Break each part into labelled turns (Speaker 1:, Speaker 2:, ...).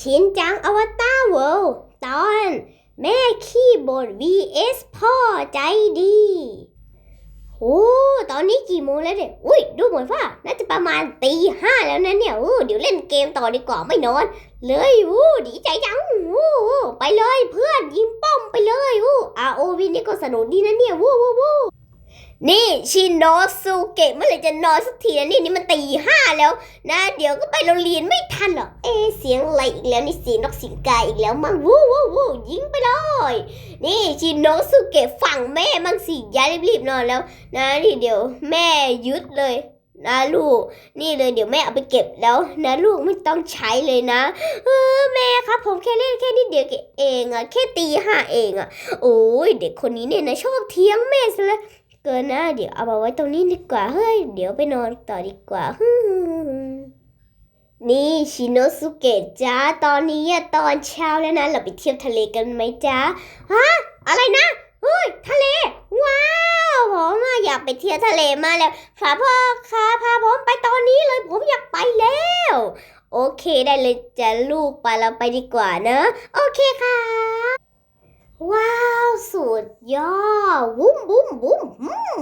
Speaker 1: ชินจังอวตารเวิลด์ตอน แม่ขี้บ่น vs พ่อใจดีโอ้ตอนนี้กี่โมงแล้วเนี่ย อุ้ย ดูเหมือนว่า น่าจะประมาณตีห้าแล้วนะเนี่ยอู้เดี๋ยวเล่นเกมต่อดีกว่าไม่นอน เลยอู้ดีใจจังอู้ไปเลยเพื่อนยิงป้อมไปเลยอู้ ROV นี่ก็สนุกดีนะเนี่ยวู้วู้วู้ นี่ชินโนสุเกะเมื่อไหร่จะนอนสักทีนะนี่นี่มันตีห้าแล้ว นะ เดี๋ยวก็ไปโรงเรียนไม่ทันหรอกเอเสียงอะไรอีกแล้วนี่เสียงนกเสียงกาอีกแล้วมั้งวู้วู้วู้ยิงไปเลยนี่ชินโนสุเกะฝั่งแม่มั่งสิยายรีบๆนอนแล้ว นะนี่เดี๋ยวแม่ยึดเลยนะลูก นี่เลยเดี๋ยวแม่เอาไปเก็บแล้วนะลูกไม่ต้องใช้เลยนะ เออแม่ครับ ผมแค่เล่นแค่นิดเดียวเองอะแค่ตีห้าเองอะโอ้ยเด็กคนนี้เนี่ยนะชอบเถียงแม่ซะแล้ว เกินนะเดี๋ยวเอามาไว้ตรงนี้ดีกว่าเฮ้ยเดี๋ยวไปนอนต่อดีกว่านี่ชิโนสุเกะจ้าตอนนี้ตอนเช้าแล้วนะเราไปเที่ยวทะเลกันไหมจ้าฮะอะไรนะเฮ้ยทะเล ว้าวผมอยากไปเที่ยวทะเลมากแล้วพาพ่อค่ะพาผมไปตอนนี้เลยผมอยากไปแล้ว โอเคได้เลยจ้ะลูกไปเราไปดีกว่าเนอะโอเคค่ะ ว้าว สุดยอดวุ้มวุ้มวุ้มอืม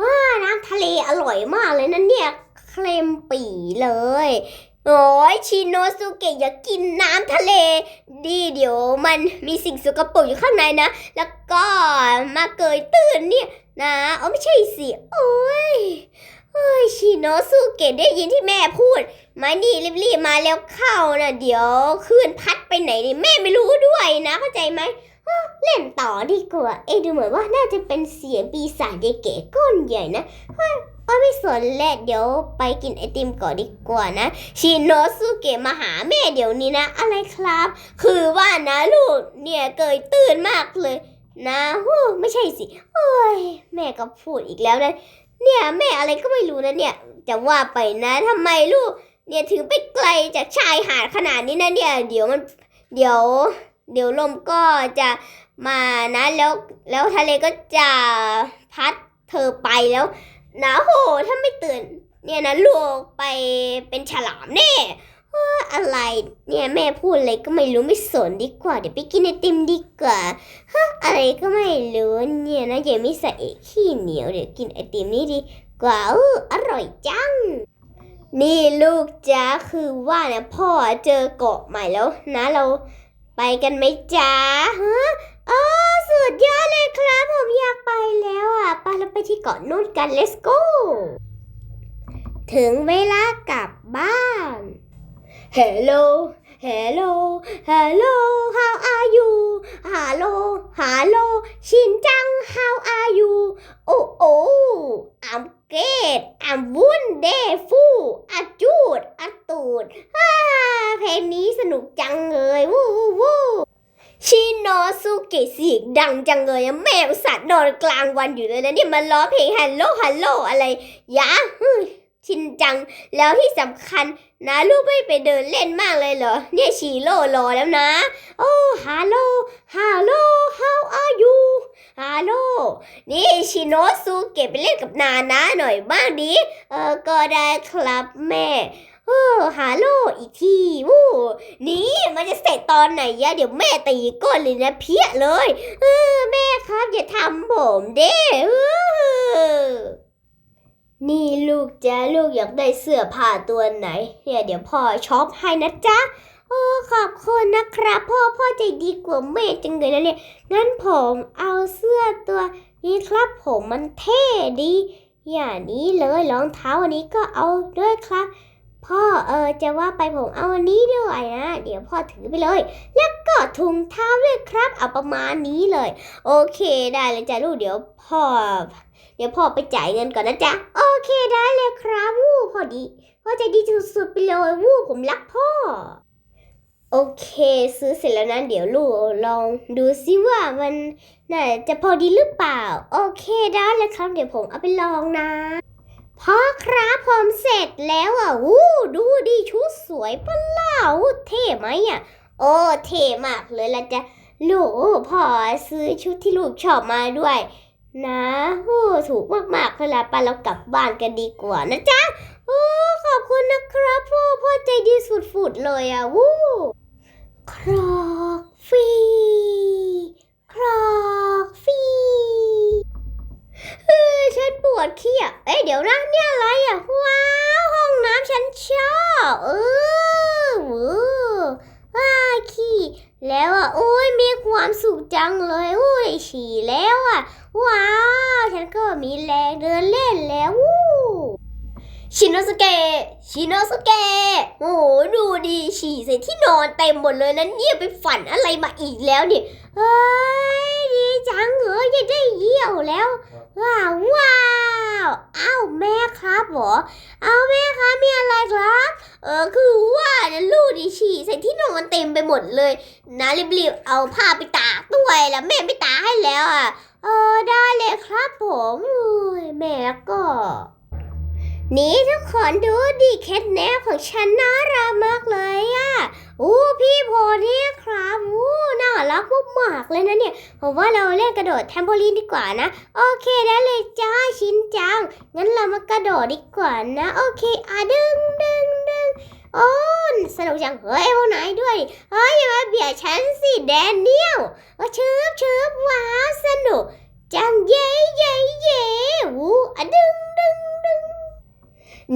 Speaker 1: อ่าน้ำทะเลอร่อยมากเลยนะเนี่ยเคลมปีเลย โอ้ยชิโนสุเกะอย่ากกินน้ำทะเล ดีเดี๋ยวมันมีสิ่งสกปรกอยู่ข้างในนะ แล้วก็มาเกยตื่นเนี่ยนะเออไม่ใช่สิโอ้ยเอ้ยชิโนสุเกะได้ยินที่แม่พูด มานี่รีบๆมาแล้วเข้านะเดี๋ยวคลื่นพัดไปไหนนี่แม่ไม่รู้ด้วยนะเข้าใจไหม เล่นต่อดีกว่า เอดูเหมือนว่าน่าจะเป็นเสียงปีศาจเด็กเก๋ก้นใหญ่นะฮ้ยก็ไม่สนแหละเดี๋ยวไปกินไอติมก่อนดีกว่านะ ชินโนสุเกะมาหาแม่เดี๋ยวนี้นะ อะไรครับ คือว่านะลูกเนี่ยเกยตื่นมากเลย นะฮู้ไม่ใช่สิ โอ้ย แม่ก็พูดอีกแล้วนะ เนี่ยแม่อะไรก็ไม่รู้นะเนี่ย จะว่าไปนะทำไมลูก เนี่ยถึงไปไกลจากชายหาดขนาดนี้นะเนี่ย เดี๋ยวมัน เดี๋ยว เดี๋ยวลมก็จะมานะแล้วแล้วทะเลก็จะพัดเธอไปแล้วนะโหถ้าไม่ตื่น เนี่ยนะลูกไปเป็นฉลามแน่อะไรเนี่ยแม่พูดอะไรก็ไม่รู้ไม่สนดีกว่า เดี๋ยวไปกินไอติมดีกว่าฮะอะไรก็ไม่รู้เนี่ยนะอย่ามิสเอะขี้เหนียวเดี๋ยวกินไอติมนี้ดีกว่าอออร่อยจัง นี่ลูกจ้าคือว่าเนี่ยพ่อเจอเกาะใหม่แล้วนะเรา ไปกันไหมจ๊ะฮะอ๋อสุดยอดเลยครับ ผมอยากไปแล้วอะไปเราไปที่เกาะนู่นกัน let's go ถึงเวลากลับบ้าน Hello Hello Hello How are you Hello Hello ชินจัง How are you โอ้โอ้ I'm great I'm wonderful อาจูดอาตูดฮ่า เพลงนี้สนุกจังเลยวู้วู้วู้ชินโนสุเกะเสียงดังจังเลยอะแม่อุตส่าห์นอนกลางวันอยู่เลยนะเนี่ยมาร้องเพลงฮัลโหลฮัลโหลอะไรยะชินจังแล้วที่สำคัญนะลูกไม่ไปเดินเล่นมากเลยเหรอ เนี่ยชีโร่รอแล้วนะ โอ้ฮัลโหลฮัลโหล how are you ฮัลโหลนี่ชิโนสุเก็บไปเล่นกับนานะหน่อยบ้างดิเออก็ได้ครับแม่ เออฮัลโหลอีกทีวู้นี่มันจะเสร็จตอนไหนยะเดี๋ยวแม่ตีก้นเลยนะเพี้ยเลย เออ แม่ครับอย่าทำผมเด้เออนี่ลูกจ้าลูกอยากได้เสื้อผ้าตัวไหน เนี่ยเดี๋ยวพ่อช็อปให้นะจ๊ะโอ้ขอบคุณนะครับ พ่อพ่อใจดีกว่าแม่จังเลยนะเนี่ยงั้นผมเอาเสื้อตัวนี้ครับ ผมมันเท่ดี อย่างนี้เลยรองเท้าอันนี้ก็เอาด้วยครับ พ่อเออจะว่าไปผมเอาอันนี้ด้วยนะ เดี๋ยวพ่อถือไปเลย แล้วก็ถุงเท้าด้วยครับเอาประมาณนี้เลย โอเคได้เลยจ้ะลูกเดี๋ยวพ่อ เดี๋ยวพ่อไปจ่ายเงินก่อนนะจ๊ะโอเคได้เลยครับวู้พอดีพ่อใจดีสุดๆไปเลยวู้ผมรักพ่อ โอเค ซื้อเสร็จแล้วนะเดี๋ยวลูกลองดูซิว่ามันน่าจะพอดีหรือเปล่า โอเคได้เลยครับ เดี๋ยวผมเอาไปลองนะ พ่อครับผมเสร็จแล้วอะวู้ดูดิชุดสวยปะล่ะวู้เท่ไหมอะ โอ้เท่มากเลยละจ้ะลูกพ่อซื้อชุดที่ลูกชอบมาด้วย นะโอ้ถูกมากๆเวลาไปเรากลับบ้านกันดีกว่านะจ๊ะโอ้ขอบคุณนะครับพ่อพ่อใจดีสุดๆเลยอะวู้ ครอกฟีครอกฟีเออฉันปวดขี้อะเอ้ยเดี๋ยวนะเนี่ยอะไรอะ ว้าว ห้องน้ำฉันชอบเออเวอร์ว้าขี้แล้วอะ โอ้ยมี ความสุขจังเลยโอ้ยฉี่แล้วอะ ว้าว ฉันก็มีแรงเดินเล่นแล้ววู้ชินโนสเกะชินโนสเกะโอ้โห ดูดิฉี่ใส่ที่นอนเต็มหมดเลยนะเนี่ยไปฝันอะไรมาอีกแล้วเนี่ยเฮ้ย ดีจังเหรอจะได้เยี่ยวแล้ว ว้าวว้า วอ้าวแม่ครับเหรอเอาแม่ครับมีอะไรครับ เออคือว่านะลูกดิฉี่ใส่ที่นอนเต็มไปหมดเลยนะรีบๆเอาผ้าไปตากด้วยแล้วแม่ไม่ตากให้แล้วอะ เออได้เลยครับผมอุ้ยแม่ก็ นี่ทุกคนดูดิเคทแนปของฉันน่ารักมากเลยอะอู้พี่โพนี่ครับอู้น่ารักมากเลยนะเนี่ยผมว่าเราเล่นกระโดดแทมโพลีนดีกว่านะ โอเคได้เลยจ้าชินจัง งั้นเรามากระโดดดีกว่านะ โอเคอะดึงดึงดึงโอ้สนุกจังเฮ้ยพวกนายด้วยเฮ้ยอย่ามาเบียดฉันสิแดนเนียลเออชืบชืบว้าวสนุกจังเย้เย้เย้วู้อะดึงดึง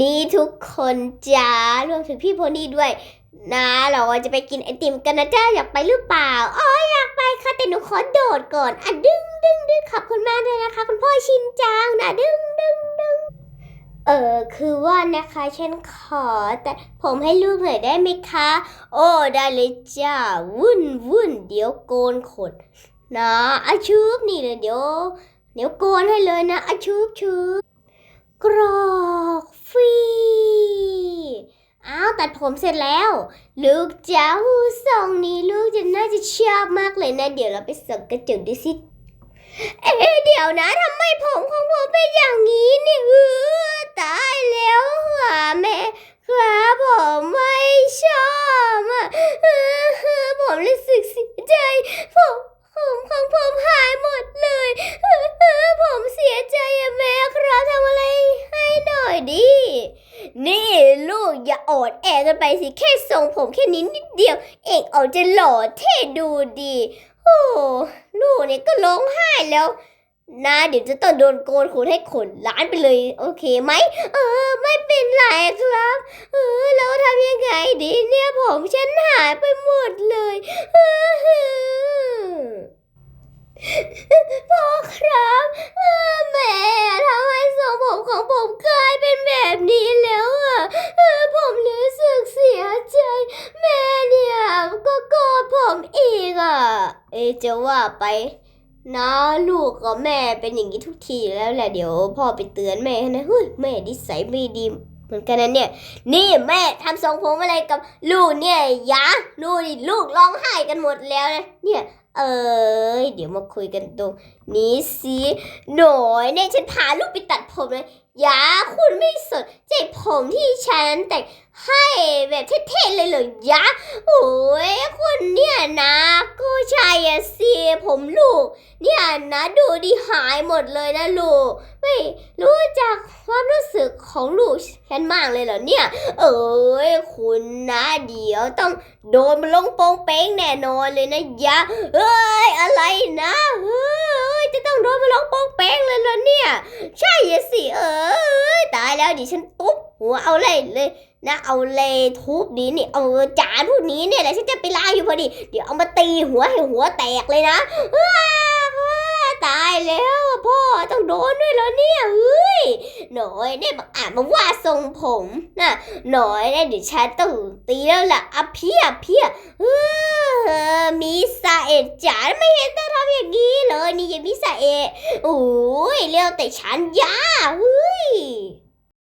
Speaker 1: นี่ทุกคนจ้ารวมถึงพี่โพนี่ด้วยนะ เราจะไปกินไอติมกันนะจ้าอยากไปหรือเปล่าอ๋ออยากไปค่ะแต่หนูขอโดดก่อนอะดึงดึงดึงขอบคุณมากเลยนะคะ คุณพ่อชินจังนะดึงดึงดึงเออคือว่านะคะฉันขอแต่ผมให้ลูกหน่อยได้ไหมคะ โอ้ได้เลยจ้าวุ่นวุ่นเดี๋ยวโกนขนนะอาชุบนี่เลยเดี๋ยว เดี๋ยวโกนให้เลยนะอาชุบชุบกรอก ฟรีอ้าวตัดผมเสร็จแล้ว ลูกจ้าหูทรงนี้ลูกจะน่าจะชอบมากเลยนะ เดี๋ยวเราไปส่องกระจกดูสิ เอ๊ะเดี๋ยวนะทำไมผมของผมเป็นอย่างนี้เนี่ยเออตายแล้วค่ะแม่ครับผมไม่ชอบอะเอผมรู้สึกเสียใจผมผมของผมหายหมดเลยเออผมเสียใจอะแม่ครับทำอะไรให้หน่อยดิ นี่ลูก อ่อดแอกันไปสิแค่ทรงผมแค่นี้นิดเดียว เอกออกจะหล่อเท่ดูดีโอ้ลูกเนี่ยก็ร้องไห้แล้วนะเดี๋ยวจะต้องโดนโกนขนให้ขนล้านไปเลย โอเคไหมเออ ไม่เป็นไรครับ เออแล้วทำยังไงดีเนี่ยผมฉันหายไปหมดเลยเออพ่อครับแม่ทำให้ทรงผมของผมกลายเป็นแบบนี้แล้วอะผมรู้สึกเสียใจ แม่เนี่ยก็โกรธผมอีกอะ เอะ จะว่าไปนะลูกกับแม่เป็นอย่างนี้ทุกทีแล้วแหละเดี๋ยวพ่อไปเตือนแม่ให้นะเฮ้ยแม่นิสัยไม่ดีเหมือนกันนะเนี่ย นี่แม่ทำทรงผมอะไรกับลูกเนี่ยยะดูดิลูกร้องไห้กันหมดแล้วนะเนี่ย เอ้ยเดี๋ยวมาคุยกันตรงนี้สิหน่อยเนี่ยฉันพาลูกไปตัดผมเลยยาคุณไม่สนใจผมที่ฉันแต่งให้แบบเท่ๆเลยเหรอยะโอ้ยคนเนี่ยนะก็ใช่อะสิผมลูก เนี่ยนะดูดิหายหมดเลยนะลูก ไม่รู้จักความรู้สึกของลูกฉันมากเลยเหรอเนี่ย เอ้ยคุณนะเดี๋ยวต้องโดนมันลงโปงเป้งแน่นอนเลยนะยะเอ้ยอะไรนะเอ้ยจะต้องโดนมันลงโปงเป้งเลยเหรอเนี่ย ใช่สิเอ้ยตายแล้วดิฉันตุ๊บหัวเอาเลยเลย นะเอาเลยทุบดีนี่เอาจานพวกนี้เนี่ยแหละฉันจะไปล้าอยู่พอดี เดี๋ยวเอามาตีหัวให้หัวแตกเลยนะว้าตายแล้วพ่อต้องโดนด้วยเหรอเนี่ยเฮ้ยหน่อยเนี่ยมาอ่านมาว่าทรงผมนะหน่อยเนี่ยเดี๋ยวฉันต้องตีแล้วล่ะอะเพียบเพียเออมีสาเอะจ๋าไม่เห็นต้องทำอย่างนี้เลยนี่ยังมีสาเอะโอ้ยเร็วแต่ฉันยาเฮ้ย